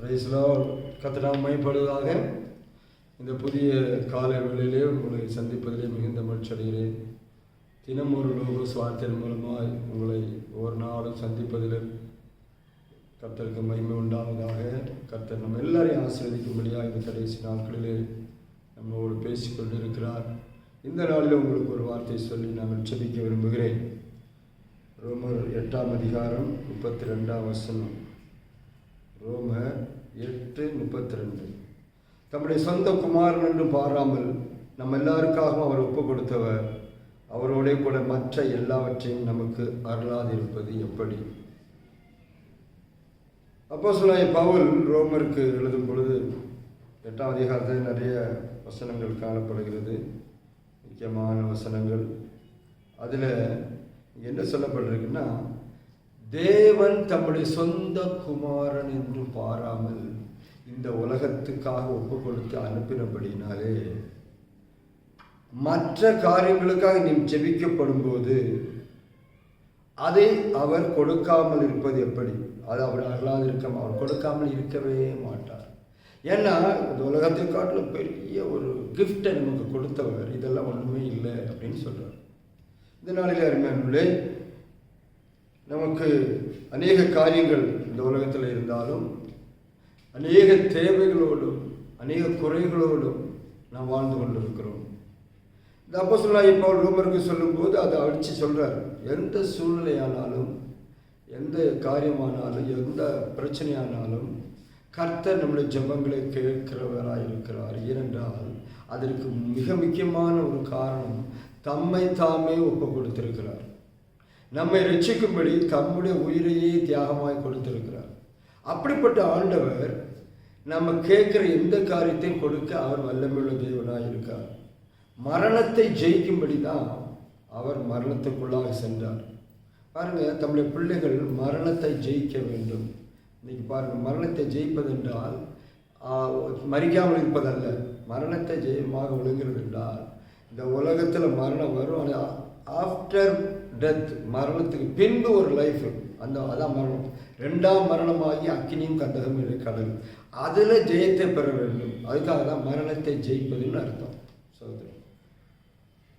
பிரைஸ்லோ கத்தடாம் மைப்படுவதாக இந்த புதிய காலை வேளையிலே உங்களை சந்திப்பதிலே மிகுந்த மகிழ்ச்சி அடைகிறேன். தினம் ஒரு லோக சுவார்த்தின் மூலமாய் உங்களை ஒரு நாளும் சந்திப்பதில் கர்த்தருக்கு மகிமை உண்டாவதாக கர்த்தர் நம்ம எல்லாரையும் ஆசீர்வதிக்கும்படியாக இந்த கடைசி நாட்களிலே நம்மோடு பேசிக்கொண்டு கொண்டிருக்கிறார். இந்த நாளில் உங்களுக்கு ஒரு வார்த்தை சொல்லி நான் செபிக்க விரும்புகிறேன். ரோமர் எட்டாம் அதிகாரம் முப்பத்தி ரெண்டாம் வசனம். ரோமர் எட்டு முப்பத்தி ரெண்டு தம்முடைய சொந்த குமாரன் என்று பாராமல் நம்ம எல்லாருக்காகவும் அவர் ஒப்பு கொடுத்தவர். அவரோடே கூட மற்ற எல்லாவற்றையும் நமக்கு அருளாதிருப்பது எப்படி? அப்போ பவுல் ரோமருக்கு எழுதும் பொழுது எட்டாம் அதிகாரத்தில் நிறைய வசனங்கள் காணப்படுகிறது. முக்கியமான வசனங்கள். அதில் என்ன சொல்லப்பட்டிருக்குன்னா தேவன் தம்முடைய சொந்த குமாரன் என்று பாராமல் இந்த உலகத்துக்காக ஒப்பு கொடுத்து அனுப்பினபடினாலே மற்ற காரியங்களுக்காக நீ ஜெபிக்கப்படும் போது அதை அவர் கொடுக்காமல் இருப்பது எப்படி? அது அவர் அல்லாது இருக்க அவர் கொடுக்காமல் இருக்கவே மாட்டார். ஏன்னா இந்த உலகத்தை காட்டிலும் பெரிய ஒரு கிஃப்டை நமக்கு கொடுத்தவர். இதெல்லாம் ஒன்றுமே இல்லை அப்படின்னு சொல்கிறார் இந்த நாளில் அருமையானே நமக்கு அநேக காரியங்கள் இந்த உலகத்தில் இருந்தாலும் அநேக தேவைகளோடும் அநேக குறைகளோடும் நாம் வாழ்ந்து கொண்டிருக்கிறோம். இந்த அப்போ சொல்லா இப்போ ரோமருக்கு சொல்லும்போது அதை அடித்து சொல்கிறார் எந்த சூழ்நிலையானாலும் எந்த காரியமானாலும் எந்த பிரச்சனையானாலும் கர்த்தர் நம்முடைய ஜபங்களை கேட்கிறவராக இருக்கிறார் ஏனென்றால் அதற்கு மிக முக்கியமான ஒரு காரணம் தம்மை தாமே ஒப்பு கொடுத்திருக்கிறார். நம்மை ரட்சிக்கும்படி தம்முடைய உயிரையே தியாகமாய் கொடுத்திருக்கிறார். அப்படிப்பட்ட ஆண்டவர் நம்ம கேட்குற எந்த காரியத்தையும் கொடுக்க அவர் வல்லமையுள்ள தேவனாக இருக்கார். மரணத்தை ஜெயிக்கும்படி தான் அவர் மரணத்துக்குள்ளாக சென்றார். பாருங்கள் தம்முடைய பிள்ளைகள் மரணத்தை ஜெயிக்க வேண்டும். இன்னைக்கு பாருங்கள் மரணத்தை ஜெயிப்பதென்றால் மறிக்காமல் இருப்பதல்ல. மரணத்தை ஜெயமாக விழுங்கிறது என்றால் இந்த உலகத்தில் மரணம் வரும். ஆனால் ஆஃப்டர் டெத் மரணத்துக்கு பின்பு ஒரு லைஃப் அந்த அதான் மரணம். ரெண்டாம் மரணமாகி அக்னியும் கந்தகம் கடல் அதில் ஜெயத்தை பெற வேண்டும். அதுக்காக தான் மரணத்தை ஜெயிப்பதுன்னு அர்த்தம். சோதரி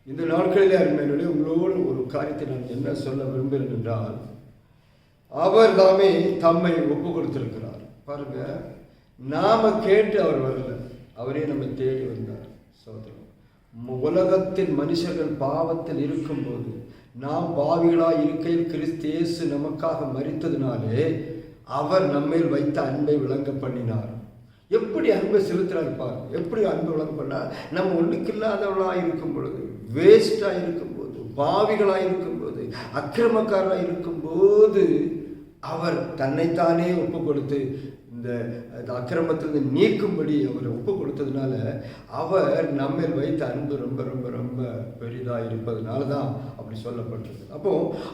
இந்த நாட்களிலே அருமையினுடைய உங்களோடு ஒரு காரியத்தை நான் என்ன சொல்ல விரும்புகிறேன் என்றால் அவர் தாமே தம்மை ஒப்பு கொடுத்திருக்கிறார் பாருங்க நாம கேட்டு அவர் வரல. அவரே நம்ம தேடி வந்தார். சோதரம் உலகத்தின் மனுஷர்கள் பாவத்தில் இருக்கும்போது நாம் பாவிகளாய் இருக்கையில் கிறிஸ்தேசு நமக்காக மறித்ததினாலே அவர் நம்மேல் வைத்த அன்பை விளங்க பண்ணினார். எப்படி அன்பை செலுத்துறாரு பாரு? எப்படி அன்பை விளங்க பண்ணார்? நம்ம ஒன்றுக்கு இல்லாதவளாக இருக்கும் பொழுது வேஸ்டாக இருக்கும்போது பாவிகளாக இருக்கும்போது அக்கிரமக்காரராக இருக்கும்போது அவர் தன்னைத்தானே ஒப்பு கொடுத்து இந்த அக்கிரமத்திலிருந்து நீக்கும்படி அவரை ஒப்பு கொடுத்ததுனால அவர் நம்மில் வைத்த அன்பு ரொம்ப ரொம்ப ரொம்ப பெரிதாக இருப்பதனால தான் அப்படி சொல்லப்பட்டிருக்கு. அப்போ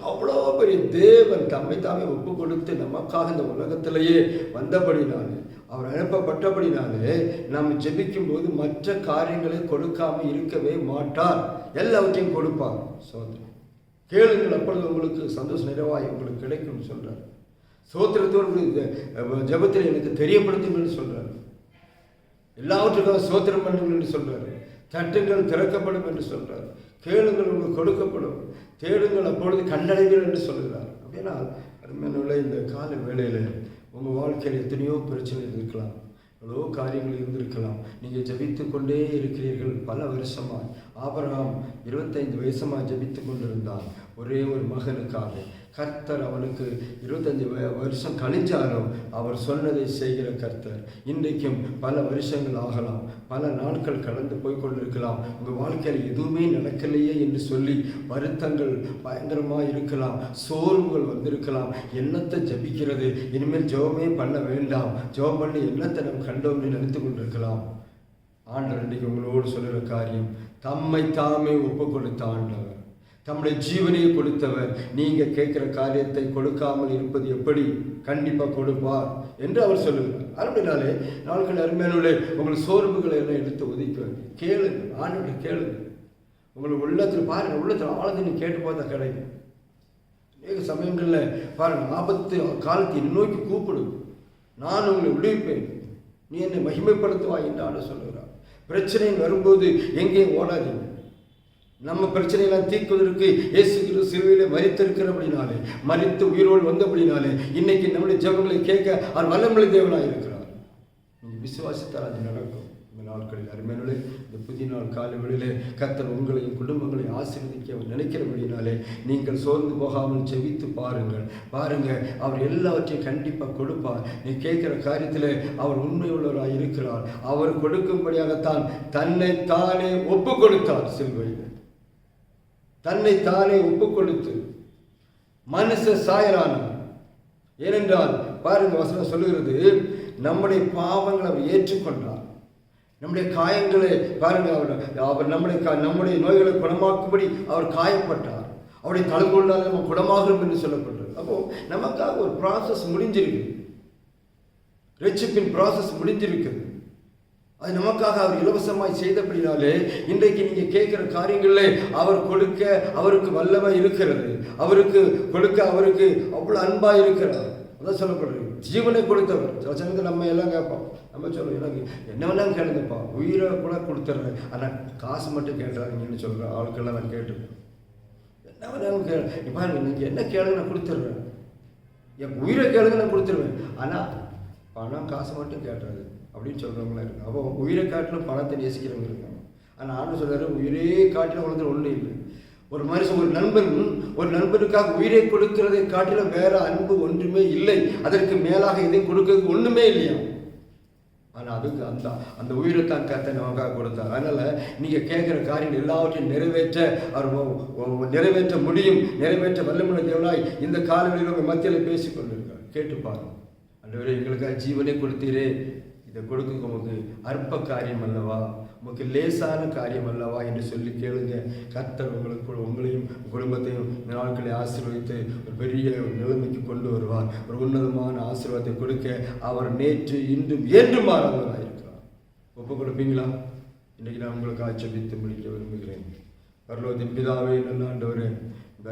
அவ்வளோ பெரிய தேவன் தம்மை தாமே ஒப்பு கொடுத்து நமக்காக இந்த உலகத்திலேயே வந்தபடினாலே அவர் அனுப்பப்பட்டபடினாலே நாம் ஜெபிக்கும் போது மற்ற காரியங்களை கொடுக்காம இருக்கவே மாட்டார். எல்லாவற்றையும் கொடுப்பார். சோதனை. கேளுங்கள் அப்பொழுது உங்களுக்கு சந்தோஷம் நிறைவாய் உங்களுக்கு கிடைக்கும்னு சொல்கிறார் சோத்திரத்தோடு ஜபத்தில் எனக்கு தெரியப்படுத்தும் என்று சொல்கிறார் எல்லாவற்றுக்கும் சோத்திரம் பண்ணுங்கள் என்று சொல்கிறார் தட்டுங்கள் திறக்கப்படும் என்று சொல்கிறார் கேளுங்கள் உங்களுக்கு கொடுக்கப்படும். தேடுங்கள் அப்பொழுது கண்டடைங்கள் என்று சொல்கிறார் அப்படின்னா அருமையான இந்த கால வேளையில் உங்கள் வாழ்க்கையில் எத்தனையோ பிரச்சனைகள் இருக்கலாம். எவ்வளோ காரியங்கள் இருந்திருக்கலாம். நீங்கள் ஜபித்து கொண்டே இருக்கிறீர்கள். பல வருஷமாக ஆபரகம் இருபத்தைந்து வயசமாக ஜபித்து கொண்டிருந்தால் ஒரே ஒரு மகனுக்காக. கர்த்தர் அவனுக்கு இருபத்தஞ்சி வருஷம் கழிஞ்சாலும் அவர் சொன்னதை செய்கிற கர்த்தர். இன்றைக்கும் பல வருஷங்கள் ஆகலாம் பல நாட்கள் கடந்து போய் கொண்டிருக்கலாம். உங்கள் வாழ்க்கையில் எதுவுமே நடக்கலையே என்று சொல்லி வருத்தங்கள் பயங்கரமாக இருக்கலாம் சோர்வுகள் வந்திருக்கலாம். என்னத்தை ஜபிக்கிறது? இனிமேல் ஜோபமே பண்ண வேண்டாம். ஜெபம் பண்ணி என்னத்தை நம்ம கண்டோம்னு நினைத்து கொண்டிருக்கலாம். ஆண்டவர் இன்றைக்கு உங்களோடு சொல்லுகிற காரியம் தம்மை தாமே ஒப்பு கொடுத்த ஆண்டவர். தம்முடைய ஜீவனையை கொடுத்தவர். நீங்கள் கேட்குற காரியத்தை கொடுக்காமல் இருப்பது எப்படி? கண்டிப்பாக கொடுப்பார் என்று அவர் சொல்லுகிறார். அப்படினாலே நாட்கள் அருமையானே உங்கள் சோர்வுகளை எல்லாம் எடுத்து ஒதுக்கி கேளுங்க ஆண்டோட கேளுங்க. உங்களுக்கு உள்ளத்தில் பாருங்க உள்ளத்தில் ஆழத்தில் கேட்டு பார்த்தா கிடைக்கும். அநேக சமயங்களில் பாருங்க ஆபத்து காலத்தை நோக்கி கூப்பிடும். நான் உங்களை விடுவிப்பேன். நீ என்னை மகிமைப்படுத்துவாய் என்று ஆண்டு சொல்லுகிறார். பிரச்சனை வரும்போது எங்கேயும் ஓடாதீங்க. நம்ம பிரச்சனையெல்லாம் தீர்க்குவதற்கு இயேசு சிறுவையில் மறித்திருக்கிற மறித்திருக்கிறபடினாலே மறித்து உயிரோடு வந்தபடினாலே இன்னைக்கு நம்முடைய ஜெபங்களை கேட்க அவர் வல்லமலை தேவனாக இருக்கிறார். நீங்கள் விசுவாசித்தால் அது நடக்கும். இந்த நாட்களில் அருமையிலே இந்த புதிய நாள் காலங்களிலே கத்தர் உங்களையும் குடும்பங்களையும் ஆசீர்வதிக்க அவர் நினைக்கிறபடினாலே நீங்கள் சோர்ந்து போகாமல் செவித்து பாருங்கள். பாருங்கள் அவர் எல்லாவற்றையும் கண்டிப்பாக கொடுப்பார். நீ கேட்குற காரியத்தில் அவர் உண்மையுள்ளவராக இருக்கிறார். அவர் கொடுக்கும்படியாகத்தான் தன்னை தானே ஒப்பு கொடுத்தார் சிலுவையில். தன்னை தானே ஒப்புக்கொடுத்து மனுஷ சாயலானார் ஏனென்றால் பாருங்க வசனம் சொல்லுகிறது நம்முடைய பாவங்களை அவர் ஏற்றுக்கொண்டார். நம்முடைய காயங்களை பாருங்க அவர் அவர் நம்முடைய நம்முடைய நோய்களை குணமாக்கும்படி அவர் காயப்பட்டார். அவருடைய தலைகொண்டால் நம்ம குணமாகிறோம் என்று சொல்லப்பட்டது அப்போ நமக்காக ஒரு ப்ராசஸ் முடிஞ்சிருக்கு. ரட்சிப்பின் ப்ராசஸ் முடிஞ்சிருக்குது அது நமக்காக அவர் இலவசமாய் செய்தபடினாலே இன்றைக்கு நீங்க கேட்கிற காரியங்களில் அவர் கொடுக்க அவருக்கு வல்லமை இருக்கிறது. அவருக்கு கொடுக்க அவருக்கு அவ்வளவு அன்பா இருக்கிறார். அதான் சொல்லப்படுறது ஜீவனை கொடுத்தவர். சில சமயத்தில் நம்ம எல்லாம் கேட்போம். நம்ம சொல்லுவோம் எனக்கு என்ன வேணாலும் கேளுங்கப்பா. உயிரை கூட கொடுத்துட்றேன். ஆனால் காசு மட்டும் கேட்டுறாங்கன்னு சொல்கிற ஆட்கள்லாம் நான் கேட்டுருக்கேன் என்ன வேணாலும் கேளு. இப்போ நீங்கள் என்ன கேளுங்க நான் கொடுத்துட்றேன். என் உயிரை கேளுங்க நான் கொடுத்துருவேன் ஆனால் பணம் காசு மட்டும் கேட்டுறது அப்படின்னு சொல்கிறவங்களாம் இருக்கு அப்போ உயிரை காட்டிலும் பணத்தை நேசிக்கிறவங்க இருக்காங்க. ஆனால் ஆண்டு சொல்கிறாரு உயிரே காட்டிலும் உலகத்தில் ஒன்றும் இல்லை. ஒரு மனுஷன் ஒரு நண்பன் ஒரு நண்பனுக்காக உயிரை கொடுக்கிறதை காட்டிலும் வேற அன்பு ஒன்றுமே இல்லை. அதற்கு மேலாக எதையும் கொடுக்கறதுக்கு ஒன்றுமே இல்லையா? ஆனால் அதுக்கு அந்த அந்த உயிரை தான் கத்த நமக்காக கொடுத்தார். அதனால் நீங்கள் கேட்குற காரியம் எல்லாவற்றையும் நிறைவேற்ற அவர் நிறைவேற்ற முடியும். நிறைவேற்ற வல்லமுள்ள தேவனாய் இந்த காலங்களில் மத்தியில் பேசிக்கொண்டிருக்கார் கேட்டு பாருங்கள் அன்றுவரே எங்களுக்காக ஜீவனை கொடுத்தீரே. இதை கொடுக்க உமக்கு அற்ப காரியம் அல்லவா? உமக்கு லேசான காரியம் அல்லவா என்று சொல்லி கேளுங்க. கர்த்தர் உங்களுக்கு உங்களையும் குடும்பத்தையும் நாட்களை ஆசீர்வதித்து ஒரு பெரிய நிலைமைக்கு கொண்டு வருவார். ஒரு உன்னதமான ஆசீர்வாதத்தை கொடுக்க அவர் நேற்று இன்றும் ஏற்று மாறாதவராக இருக்கிறார். ஒப்பு கொடுப்பீங்களா? இன்றைக்கு நான் உங்களுக்கு ஆச்சரித்து முடிக்க விரும்புகிறேன். வரலோதின் பிதாவே நல்ல ஆண்டவரே இந்த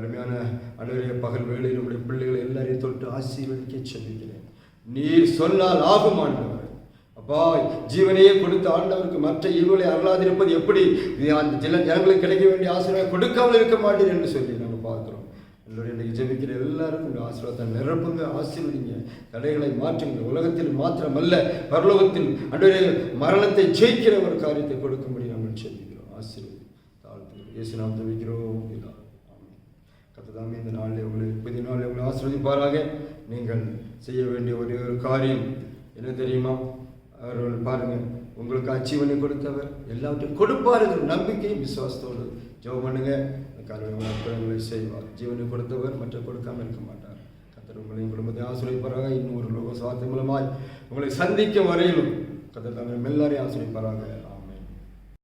அன்றைய பகல் வேளையில் நம்முடைய பிள்ளைகளை எல்லாரையும் தொட்டு ஆசீர்வதிக்க சொல்லுகிறேன் நீர் சொன்னால் ஆகும் ஆண்டவர். அப்பா ஜீவனையே கொடுத்த ஆண்டவருக்கு மற்ற ஈவுகளை அருளாதிருப்பது எப்படி? அந்த ஜன ஜனங்களுக்கு கிடைக்க வேண்டிய ஆசீர்வாதம் கொடுக்காமல் இருக்க மாட்டேன் என்று சொல்லி நாங்கள் பார்க்குறோம். எல்லோரும் இன்னைக்கு ஜெபிக்கிற எல்லாருக்கும் இந்த ஆசீர்வாதம் நிரப்புங்க ஆசீர்வதிங்க. தடைகளை மாற்றுங்க உலகத்தில் மாத்திரமல்ல பரலோகத்தில் அன்றைய மரணத்தை ஜெயிக்கிற ஒரு காரியத்தை கொடுக்கும்படி நாங்கள் செபிக்கிறோம் ஆசீர்வதி தாழ்த்து இயேசு நாம் ஜெபிக்கிறோம். பிதாவே. கர்த்ததாமே இந்த நாளில் உங்களை புதிய நாளில் உங்களை ஆசீர்வதிப்பாராக. நீங்கள் செய்ய வேண்டிய ஒரே ஒரு காரியம் என்ன தெரியுமா? அவர்கள் பாருங்கள் உங்களுக்கு அச்சீவனை கொடுத்தவர் எல்லாவற்றையும் கொடுப்பார் கொடுப்பாருங்கிற நம்பிக்கையும் விசுவாசத்தோடு ஜெபம் பண்ணுங்க. காரியங்களை அற்புதங்களை செய்வார். ஜீவனை கொடுத்தவர் மற்ற கொடுக்காமல் இருக்க மாட்டார். கத்தர் உங்களையும் குடும்பத்தை ஆசிரியப்பாராக இன்னும் ஒரு லோக சுவார்த்தை மூலமாய் உங்களை சந்திக்கும் வரையிலும் கத்தர் தங்கள் எல்லாரையும் ஆசிரியப்பாராக